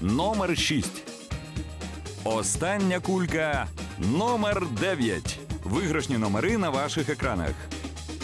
Номер 6. Остання кулька номер 9. Виграшні номери на ваших екранах.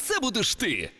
це будеш ти.